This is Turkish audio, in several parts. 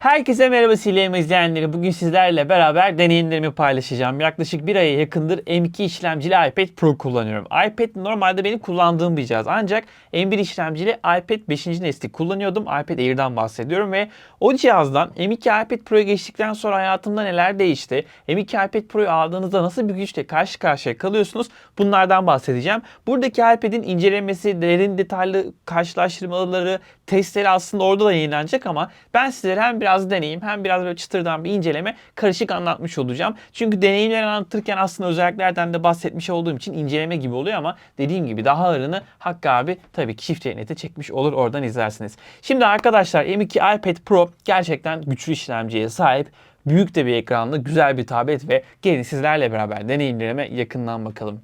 Herkese merhaba Sileyim izleyenleri. Bugün sizlerle beraber deneyimlerimi paylaşacağım. Yaklaşık bir aya yakındır M2 işlemcili iPad Pro kullanıyorum. iPad normalde benim kullandığım bir cihaz. Ancak M1 işlemcili iPad 5. nesli kullanıyordum. iPad Air'dan bahsediyorum ve o cihazdan M2 iPad Pro'ya geçtikten sonra hayatımda neler değişti? M2 iPad Pro'yu aldığınızda nasıl bir güçle karşı karşıya kalıyorsunuz? Bunlardan bahsedeceğim. Buradaki iPad'in incelemesi, derin detaylı karşılaştırmaları, testleri aslında orada da yayınlanacak ama ben sizlere hem biraz deneyim hem biraz böyle çıtırdan bir inceleme karışık anlatmış olacağım. Çünkü deneyimleri anlatırken aslında özelliklerden de bahsetmiş olduğum için inceleme gibi oluyor ama dediğim gibi daha ağırını Hakkı abi tabii ki çift nete çekmiş olur oradan izlersiniz. Şimdi arkadaşlar M2 iPad Pro gerçekten güçlü işlemciye sahip. Büyük de bir ekranlı güzel bir tablet ve gelin sizlerle beraber deneyimlerime yakından bakalım.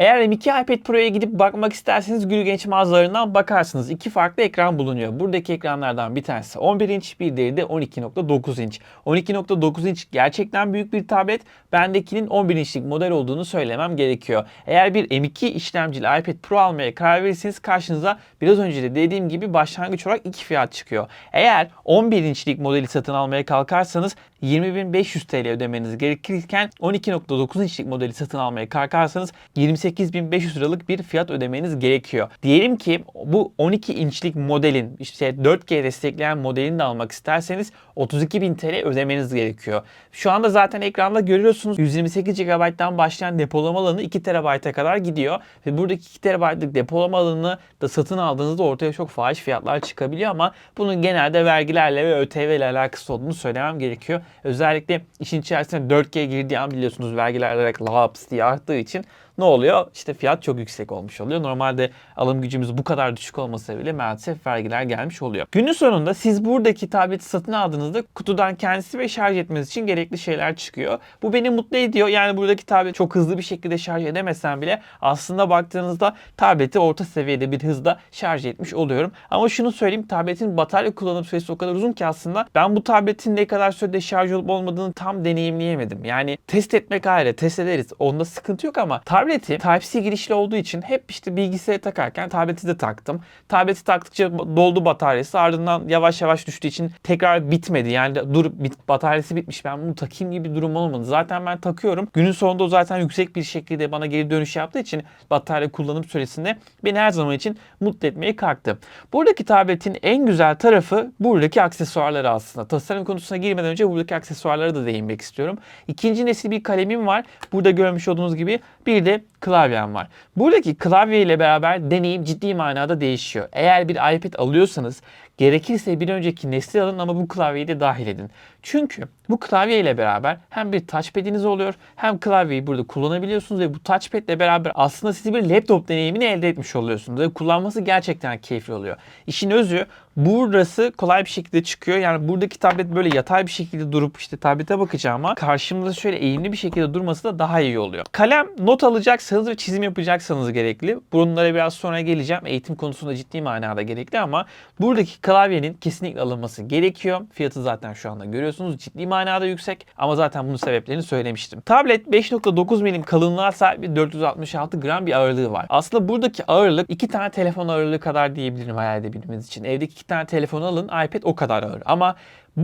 Eğer M2 iPad Pro'ya gidip bakmak isterseniz Gül Genç mağazalarından bakarsınız. İki farklı ekran bulunuyor. Buradaki ekranlardan bir tanesi 11 inç, bir diğeri de 12.9 inç. 12.9 inç gerçekten büyük bir tablet. Bendekinin 11 inçlik model olduğunu söylemem gerekiyor. Eğer bir M2 işlemcili iPad Pro almaya karar verirseniz karşınıza biraz önce de dediğim gibi başlangıç olarak iki fiyat çıkıyor. Eğer 11 inçlik modeli satın almaya kalkarsanız 20.500 TL ödemeniz gerekirken 12.9 inçlik modeli satın almaya kalkarsanız 28.500 liralık bir fiyat ödemeniz gerekiyor. Diyelim ki bu 12 inçlik modelin işte 4G destekleyen modelini de almak isterseniz 32.000 TL ödemeniz gerekiyor. Şu anda zaten ekranda görüyorsunuz 128 GB'dan başlayan depolama alanı 2 TB'a kadar gidiyor ve buradaki 2 TB'lık depolama alanını da satın aldığınızda ortaya çok fahiş fiyatlar çıkabiliyor ama bunun genelde vergilerle ve ÖTV ile alakası olduğunu söylemem gerekiyor. Özellikle işin içerisine 4G girdiği an biliyorsunuz vergiler olarak laps diye arttığı için ne oluyor? İşte fiyat çok yüksek olmuş oluyor. Normalde alım gücümüz bu kadar düşük olmasa bile maalesef vergiler gelmiş oluyor. Günün sonunda siz buradaki tableti satın aldığınızda kutudan kendisi ve şarj etmeniz için gerekli şeyler çıkıyor. Bu beni mutlu ediyor. Yani buradaki tablet çok hızlı bir şekilde şarj edemesem bile aslında baktığınızda tableti orta seviyede bir hızda şarj etmiş oluyorum. Ama şunu söyleyeyim tabletin batarya kullanım süresi o kadar uzun ki aslında ben bu tabletin ne kadar sürede şarj olup olmadığını tam deneyimleyemedim. Yani test etmek ayrı test ederiz. Onda sıkıntı yok ama tablet tableti Type-C girişli olduğu için hep işte bilgisayarı takarken tableti de taktım. Tableti taktıkça doldu bataryası ardından yavaş yavaş düştüğü için tekrar bitmedi. Yani dur bit, bataryası bitmiş ben bunu takayım gibi bir durum olmadı. Zaten ben takıyorum. Günün sonunda o zaten yüksek bir şekilde bana geri dönüş yaptığı için batarya kullanım süresinde beni her zaman için mutlu etmeye kalktı. Buradaki tabletin en güzel tarafı buradaki aksesuarları aslında. Tasarım konusuna girmeden önce buradaki aksesuarlara da değinmek istiyorum. İkinci nesil bir kalemim var. Burada görmüş olduğunuz gibi bir de klavyem var. Buradaki klavye ile beraber deneyim ciddi manada değişiyor. Eğer bir iPad alıyorsanız gerekirse bir önceki nesli alın ama bu klavyeyi de dahil edin. Çünkü bu klavye ile beraber hem bir touchpad'iniz oluyor hem klavyeyi burada kullanabiliyorsunuz ve bu touchpad ile beraber aslında sizi bir laptop deneyimini elde etmiş oluyorsunuz. Ve kullanması gerçekten keyifli oluyor. İşin özü burası kolay bir şekilde çıkıyor. Yani buradaki tablet böyle yatay bir şekilde durup işte tablete bakacağıma karşımda şöyle eğimli bir şekilde durması da daha iyi oluyor. Kalem not alacaksanız ve çizim yapacaksanız gerekli. Bunlara biraz sonra geleceğim. Eğitim konusunda ciddi manada gerekli ama buradaki klavyenin kesinlikle alınması gerekiyor. Fiyatı zaten şu anda görüyorsunuz. Ciddi manada yüksek ama zaten bunun sebeplerini söylemiştim. Tablet 5.9 milim kalınlığa sahip bir 466 gram bir ağırlığı var. Aslında buradaki ağırlık iki tane telefon ağırlığı kadar diyebilirim hayal edebilmeniz için. Evdeki iki tane telefon alın iPad o kadar ağır ama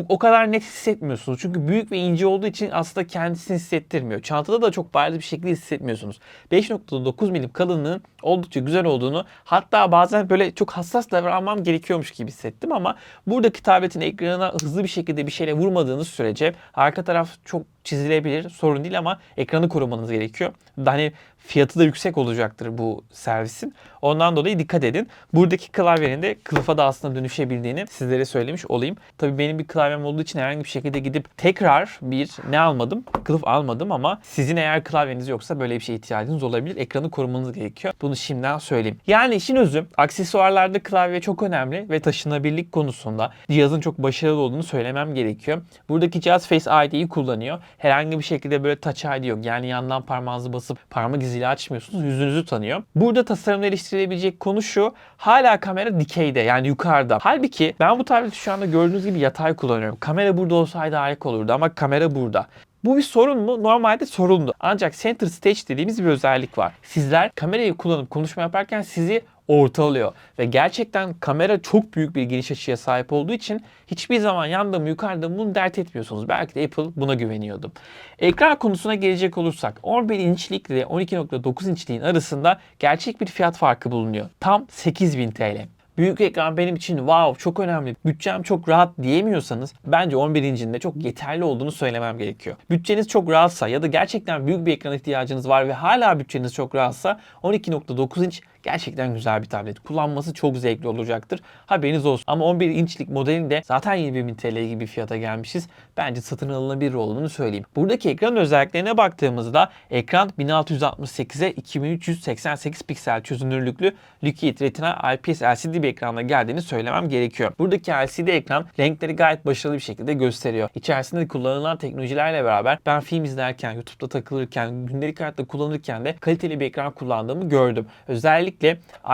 o kadar net hissetmiyorsunuz. Çünkü büyük ve ince olduğu için aslında kendisini hissettirmiyor. Çantada da çok bariz bir şekilde hissetmiyorsunuz. 5.9 milim kalınlığın oldukça güzel olduğunu hatta bazen böyle çok hassas davranmam gerekiyormuş gibi hissettim ama buradaki tabletin ekranına hızlı bir şekilde bir şeyle vurmadığınız sürece arka taraf çok çizilebilir. Sorun değil ama ekranı korumanız gerekiyor. Hani fiyatı da yüksek olacaktır bu servisin. Ondan dolayı dikkat edin. Buradaki klavyenin de kılıfa da aslında dönüşebildiğini sizlere söylemiş olayım. Tabii benim bir klavyem olduğu için herhangi bir şekilde gidip tekrar bir ne almadım? Kılıf almadım ama sizin eğer klavyeniz yoksa böyle bir şeye ihtiyacınız olabilir. Ekranı korumanız gerekiyor. Bunu şimdiden söyleyeyim. Yani işin özü aksesuarlarda klavye çok önemli ve taşınabilirlik konusunda cihazın çok başarılı olduğunu söylemem gerekiyor. Buradaki cihaz Face ID'yi kullanıyor. Herhangi bir şekilde böyle Touch ID yok. Yani yandan parmağınızı basıp parmak iziyle açmıyorsunuz. Yüzünüzü tanıyor. Burada tasarımda eleştirilebilecek konu şu. Hala kamera dikeyde yani yukarıda. Halbuki ben bu tableti şu anda gördüğünüz gibi yatay kullanıyorum. Kamera burada olsaydı harika olurdu ama kamera burada. Bu bir sorun mu? Normalde sorundu. Ancak Center Stage dediğimiz bir özellik var. Sizler kamerayı kullanıp konuşma yaparken sizi ortalıyor. Ve gerçekten kamera çok büyük bir geniş açıya sahip olduğu için hiçbir zaman yanda mı yukarıda mı bunu dert etmiyorsunuz. Belki de Apple buna güveniyordu. Ekran konusuna gelecek olursak 11 inçlik ile 12.9 inçliğin arasında gerçek bir fiyat farkı bulunuyor. Tam 8000 TL. Büyük ekran benim için wow çok önemli, bütçem çok rahat diyemiyorsanız bence 11 incinde çok yeterli olduğunu söylemem gerekiyor. Bütçeniz çok rahatsa ya da gerçekten büyük bir ekran ihtiyacınız var ve hala bütçeniz çok rahatsa 12.9 inç gerçekten güzel bir tablet. Kullanması çok zevkli olacaktır. Haberiniz olsun. Ama 11 inçlik modelinde zaten 20 bin TL gibi fiyata gelmişiz. Bence satın alınabilir olduğunu söyleyeyim. Buradaki ekran özelliklerine baktığımızda ekran 1668'e 2388 piksel çözünürlüklü Liquid Retina IPS LCD bir ekranla geldiğini söylemem gerekiyor. Buradaki LCD ekran renkleri gayet başarılı bir şekilde gösteriyor. İçerisinde kullanılan teknolojilerle beraber ben film izlerken, YouTube'da takılırken, gündelik hayatta kullanırken de kaliteli bir ekran kullandığımı gördüm. Özellikle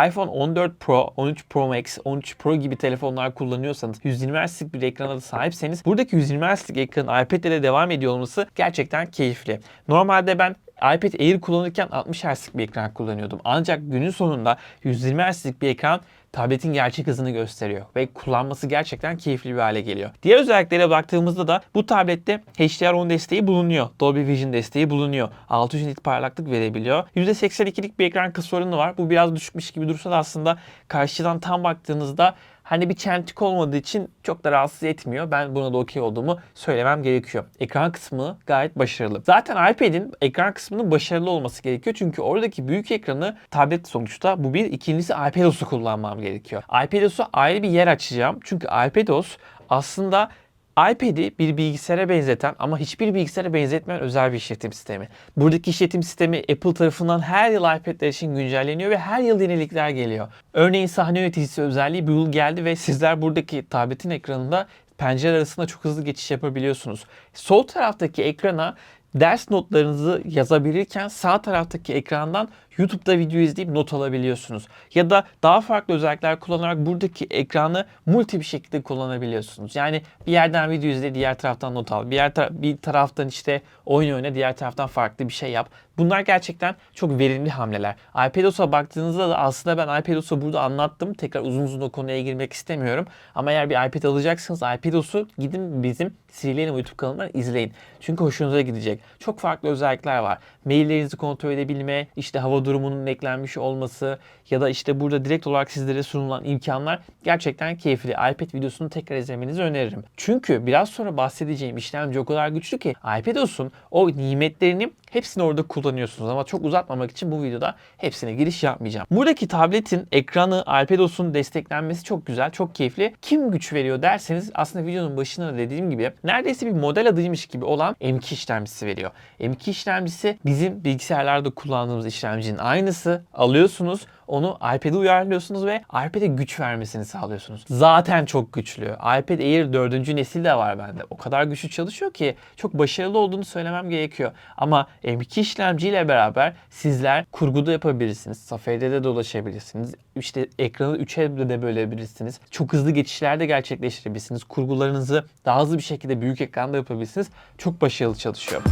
iPhone 14 Pro, 13 Pro Max, 13 Pro gibi telefonlar kullanıyorsanız 120 Hz'lik bir ekrana da sahipseniz buradaki 120 Hz'lik ekranın iPad'le de devam ediyor olması gerçekten keyifli. Normalde ben iPad Air kullanırken 60 Hz'lik bir ekran kullanıyordum. Ancak günün sonunda 120 Hz'lik bir ekran tabletin gerçek hızını gösteriyor ve kullanması gerçekten keyifli bir hale geliyor. Diğer özelliklere baktığımızda da bu tablette HDR10 desteği bulunuyor. Dolby Vision desteği bulunuyor. 600 nit parlaklık verebiliyor. %82'lik bir ekran kısa oranı var. Bu biraz düşmüş gibi dursa da aslında karşıdan tam baktığınızda hani bir çentik olmadığı için çok da rahatsız etmiyor. Ben buna da okey olduğumu söylemem gerekiyor. Ekran kısmı gayet başarılı. Zaten iPad'in ekran kısmının başarılı olması gerekiyor. Çünkü oradaki büyük ekranı tablet sonuçta bu bir. ikincisi iPadOS'u kullanmam gerekiyor. iPadOS'u ayrı bir yer açacağım. Çünkü iPadOS aslında iPad'i bir bilgisayara benzeten ama hiçbir bilgisayara benzetmeyen özel bir işletim sistemi. Buradaki işletim sistemi Apple tarafından her yıl iPad'ler için güncelleniyor ve her yıl yenilikler geliyor. Örneğin sahne yöneticisi özelliği bu yıl geldi ve sizler buradaki tabletin ekranında pencere arasında çok hızlı geçiş yapabiliyorsunuz. Sol taraftaki ekrana ders notlarınızı yazabilirken sağ taraftaki ekrandan YouTube'da video izleyip not alabiliyorsunuz. Ya da daha farklı özellikler kullanarak buradaki ekranı multi bir şekilde kullanabiliyorsunuz. Yani bir yerden video izle, diğer taraftan not al. Bir, yer tara- bir taraftan işte oyun oyna, diğer taraftan farklı bir şey yap. Bunlar gerçekten çok verimli hamleler. iPadOS'a baktığınızda da aslında ben iPadOS'u burada anlattım. Tekrar uzun uzun o konuya girmek istemiyorum. Ama eğer bir iPad alacaksınız iPadOS'u gidin bizim Sirilerin YouTube kanalından izleyin. Çünkü hoşunuza gidecek. Çok farklı özellikler var. Maillerinizi kontrol edebilme, işte hava durumunun eklenmiş olması ya da işte burada direkt olarak sizlere sunulan imkanlar gerçekten keyifli. iPad videosunu tekrar izlemenizi öneririm. Çünkü biraz sonra bahsedeceğim işlemci o kadar güçlü ki iPadOS'un o nimetlerini hepsini orada kullanıyorsunuz ama çok uzatmamak için bu videoda hepsine giriş yapmayacağım. Buradaki tabletin ekranı iPadOS'un desteklenmesi çok güzel, çok keyifli. Kim güç veriyor derseniz aslında videonun başında da dediğim gibi neredeyse bir model adıymış gibi olan M2 işlemcisi veriyor. M2 işlemcisi bizim bilgisayarlarda kullandığımız işlemcinin aynısı. Alıyorsunuz onu iPad'e uyarlıyorsunuz ve iPad'e güç vermesini sağlıyorsunuz. Zaten çok güçlü. iPad Air 4. nesil de var bende. O kadar güçlü çalışıyor ki çok başarılı olduğunu söylemem gerekiyor. Ama M2 işlemciyle beraber sizler kurguda yapabilirsiniz. Safari'de de dolaşabilirsiniz. İşte ekranı 3'e de bölebilirsiniz. Çok hızlı geçişler de gerçekleştirebilirsiniz. Kurgularınızı daha hızlı bir şekilde büyük ekranda yapabilirsiniz. Çok başarılı çalışıyor.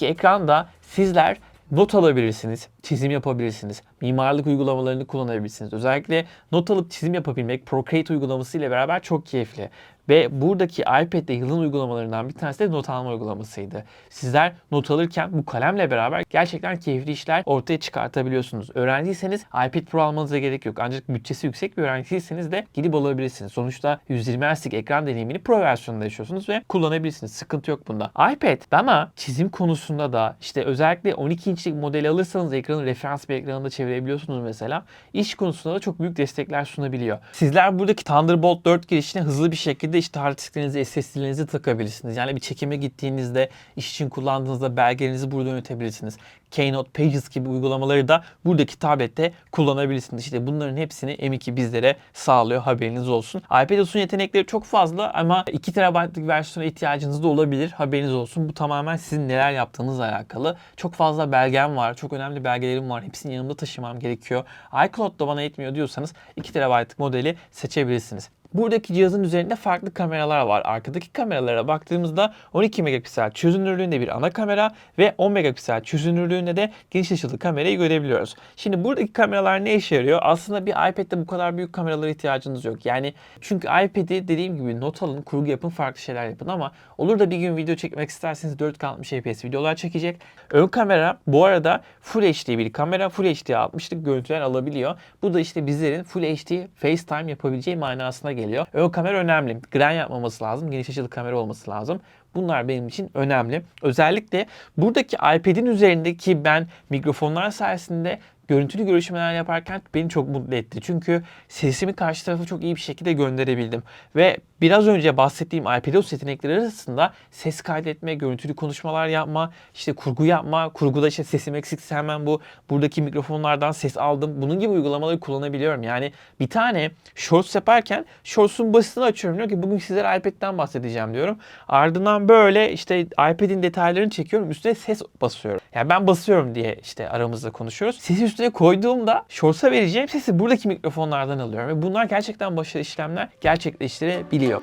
Buradaki ekranda sizler not alabilirsiniz, çizim yapabilirsiniz, mimarlık uygulamalarını kullanabilirsiniz. Özellikle not alıp çizim yapabilmek Procreate uygulaması ile beraber çok keyifli. Ve buradaki iPad'de yılın uygulamalarından bir tanesi de not alma uygulamasıydı. Sizler not alırken bu kalemle beraber gerçekten keyifli işler ortaya çıkartabiliyorsunuz. Öğrenciyseniz iPad Pro almanıza gerek yok. Ancak bütçesi yüksek bir öğrenciyseniz de gidip alabilirsiniz. Sonuçta 120 Hz'lik ekran deneyimini Pro versiyonunda yaşıyorsunuz ve kullanabilirsiniz. Sıkıntı yok bunda. iPad ama çizim konusunda da işte özellikle 12 inçlik modeli alırsanız ekranı referans bir ekranında çevirebiliyorsunuz mesela. İş konusunda da çok büyük destekler sunabiliyor. Sizler buradaki Thunderbolt 4 girişine hızlı bir şekilde işte hard disklerinizi, SSD'lerinizi takabilirsiniz. Yani bir çekime gittiğinizde, iş için kullandığınızda belgelerinizi burada yönetebilirsiniz. Keynote, Pages gibi uygulamaları da buradaki tablette kullanabilirsiniz. İşte bunların hepsini M2 bizlere sağlıyor haberiniz olsun. iPad OS'un yetenekleri çok fazla ama 2 TB'lık versiyona ihtiyacınız da olabilir. Haberiniz olsun. Bu tamamen sizin neler yaptığınızla alakalı. Çok fazla belgem var. Çok önemli belgelerim var. Hepsini yanımda taşımam gerekiyor. iCloud da bana yetmiyor diyorsanız 2 TB'lık modeli seçebilirsiniz. Buradaki cihazın üzerinde farklı kameralar var. Arkadaki kameralara baktığımızda 12 megapiksel çözünürlüğünde bir ana kamera ve 10 megapiksel çözünürlüğünde de geniş açılı kamerayı görebiliyoruz. Şimdi buradaki kameralar ne işe yarıyor? Aslında bir iPad'de bu kadar büyük kameralara ihtiyacınız yok. Yani çünkü iPad'i dediğim gibi not alın, kurgu yapın, farklı şeyler yapın ama olur da bir gün video çekmek isterseniz 4K 60 fps videolar çekecek. Ön kamera bu arada Full HD bir kamera. Full HD 60'lık görüntüler alabiliyor. Bu da işte bizlerin Full HD FaceTime yapabileceği manasına geliyor. Ön kamera önemli. Gren yapmaması lazım. Geniş açılı kamera olması lazım. Bunlar benim için önemli. Özellikle buradaki iPad'in üzerindeki ben mikrofonlar sayesinde görüntülü görüşmeler yaparken beni çok mutlu etti. Çünkü sesimi karşı tarafa çok iyi bir şekilde gönderebildim. Ve biraz önce bahsettiğim iPadOS yetenekleri arasında ses kaydetme, görüntülü konuşmalar yapma, işte kurgu yapma, kurguda işte sesim eksikse hemen bu buradaki mikrofonlardan ses aldım. Bunun gibi uygulamaları kullanabiliyorum. Yani bir tane Shorts yaparken Shorts'un basitini açıyorum. Diyor ki bugün sizlere iPad'den bahsedeceğim diyorum. Ardından böyle işte iPad'in detaylarını çekiyorum. Üstüne ses basıyorum. Yani ben basıyorum diye işte aramızda konuşuyoruz. Sesi üstüne koyduğumda Shorts'a vereceğim sesi buradaki mikrofonlardan alıyorum. Ve bunlar gerçekten başarılı işlemler gerçekleştirebiliyor.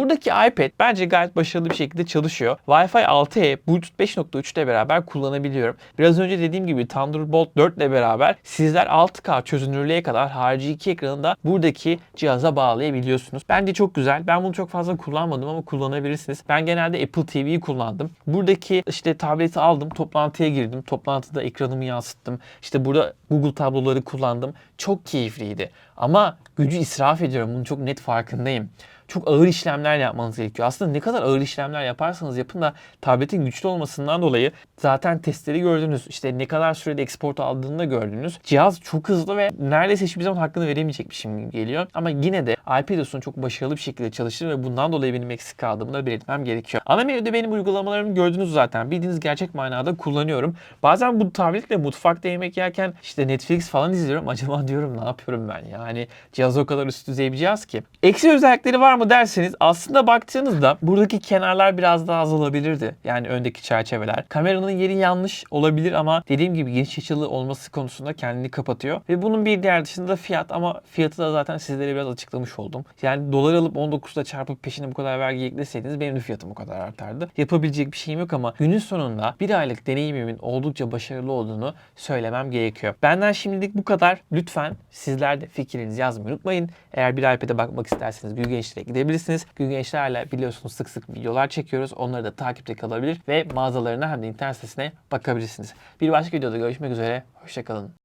Buradaki iPad bence gayet başarılı bir şekilde çalışıyor. Wi-Fi 6E, Bluetooth 5.3 ile beraber kullanabiliyorum. Biraz önce dediğim gibi Thunderbolt 4 ile beraber sizler 6K çözünürlüğe kadar harici iki ekranı da buradaki cihaza bağlayabiliyorsunuz. Bence çok güzel. Ben bunu çok fazla kullanmadım ama kullanabilirsiniz. Ben genelde Apple TV'yi kullandım. Buradaki işte tableti aldım, toplantıya girdim. Toplantıda ekranımı yansıttım. İşte burada Google tabloları kullandım. Çok keyifliydi. Ama gücü israf ediyorum. Bunun çok net farkındayım çok ağır işlemler yapmanız gerekiyor. Aslında ne kadar ağır işlemler yaparsanız yapın da tabletin güçlü olmasından dolayı zaten testleri gördünüz. İşte ne kadar sürede export aldığını da gördünüz. Cihaz çok hızlı ve neredeyse hiçbir zaman hakkını veremeyecekmişim geliyor. Ama yine de iPadOS'un çok başarılı bir şekilde çalışır ve bundan dolayı benim eksik kaldığımı da belirtmem gerekiyor. Ana menüde benim uygulamalarımı gördünüz zaten. Bildiğiniz gerçek manada kullanıyorum. Bazen bu tabletle mutfakta yemek yerken işte Netflix falan izliyorum. Acaba diyorum ne yapıyorum ben yani. Cihaz o kadar üst düzey bir cihaz ki. Eksi özellikleri var mı derseniz aslında baktığınızda buradaki kenarlar biraz daha az olabilirdi. Yani öndeki çerçeveler. Kameranın yeri yanlış olabilir ama dediğim gibi geniş açılı olması konusunda kendini kapatıyor. Ve bunun bir diğer dışında fiyat ama fiyatı da zaten sizlere biraz açıklamış oldum. Yani dolar alıp 19'da çarpıp peşine bu kadar vergi ekleseydiniz benim de fiyatım o kadar artardı. Yapabilecek bir şeyim yok ama günün sonunda bir aylık deneyimimin oldukça başarılı olduğunu söylemem gerekiyor. Benden şimdilik bu kadar. Lütfen sizler de fikrinizi yazmayı unutmayın. Eğer bir iPad'e bakmak isterseniz Gül Gençler'e gidebilirsiniz. Gül Gençler'le biliyorsunuz sık sık videolar çekiyoruz. Onları da takipte kalabilir ve mağazalarına hem de internet sitesine bakabilirsiniz. Bir başka videoda görüşmek üzere. Hoşçakalın.